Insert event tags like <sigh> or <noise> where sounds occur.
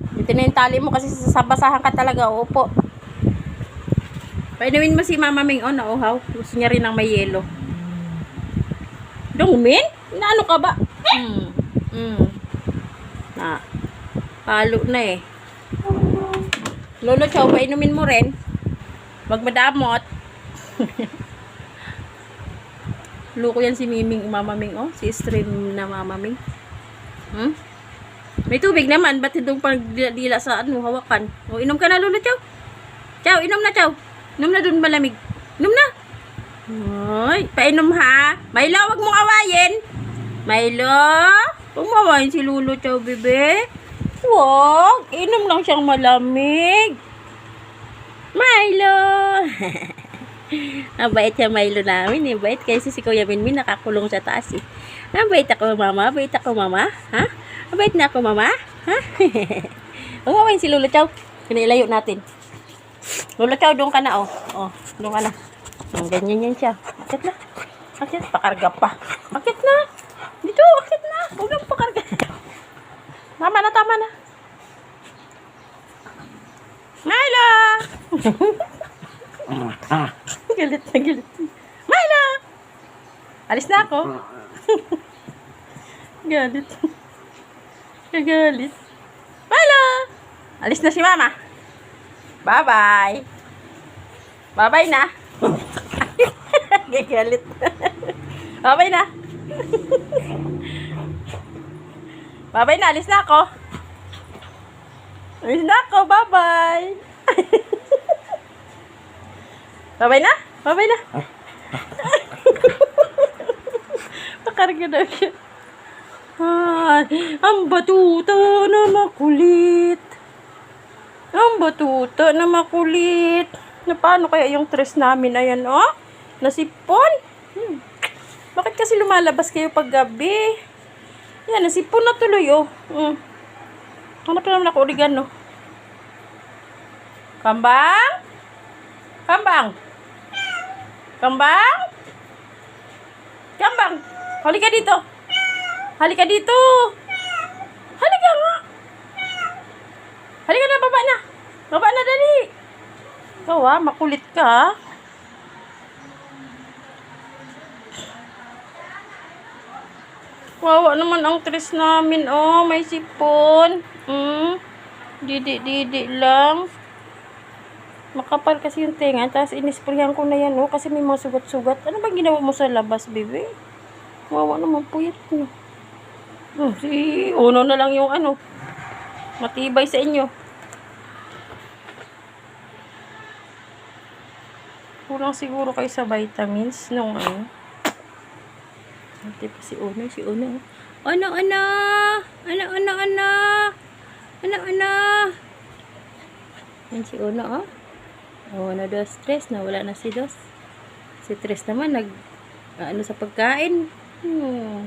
Na yung tali mo kasi sasabasahan ka talaga. Opo. Painumin mo si Mama Ming. Oh, nauhaw. Gusto niya rin ng may yelo. Dongmin? Inaano ka ba? Hmm. Hmm. Na. Palo na eh. Lolo Chow, painumin mo rin. Wag madamot. <laughs> Luko yan si Miming, Mama Ming, oh. Si stream na Mama Ming. Hmm? May tubig naman, ba't itong pagdila sa ano, hawakan? O, inom ka na, Lolo Chow. Chow, inom na, Chow. Inom na dun malamig. Inom na. Ay, painom ha. Milo, wag mong awayin. Milo, wag mo awayin si Lolo Chow, bebe. Wag, inom lang siyang malamig. Milo. <laughs> Mabait siya Milo namin eh. Bait kasi si Kuya Minmin nakakulong sa taas eh. Mabait ako mama. Mabait ako mama. Ha? Mabait na ako mama. Ha? <laughs> Umawain si Lolo Chow. Kinailayo natin. Lolo Chow, doon ka na oh. Oh, doon ka na. Oh, ganyan yan siya. Akit na. Akit. Pakarga pa. Akit na. Dito, akit na. Huwag kang pakarga. <laughs> Tama na, tama na. Milo! <laughs> galit na galit. Milo! Alis na ako. galit. Gagalit. Milo! Alis na si mama. Bye-bye. Bye-bye na. <laughs> Gagalit. Bye-bye na. Bye-bye na. Alis na ako. Alis na ako. Bye-bye. <laughs> Bye-bye na. Bye-bye na. <laughs> Pakarga daw siya. Ay, ang batuta na makulit. Ang batuta na makulit. Na paano kaya yung tres namin? Ayan, oh. Nasipon. Hmm. Bakit kasi lumalabas kayo pag gabi? Yan, nasipon na tuloy, oh. Hmm. Hanap na naman ako oregano. Kambang? Kambang? Kambang? Kambang? Halika dito. Halika dito. Halika nga. Halika na, baba na. Baba na, dali. Ikaw ah, makulit ka. Wawa naman ang tres namin, oh. May sipon. Hmm. Didi-didi lang. Makapal kasi yung tenga. Tapos inisprayan ko na yan, oh. Kasi may mga sugat-sugat. Ano bang ginawa mo sa labas, bebe? Wawa naman puyat mo. Hmm, si Uno na lang yung ano. Matibay sa inyo. Kulang siguro kayo sa vitamins nung ano. Hindi pa si Uno, si Uno. Ano, ano? Ano, ano, ano? Ano, ano? Yan si Uno, oh. Oh, na dos, tres. Nawala na si dos. Si tres naman, nag, ano sa pagkain. Hmm.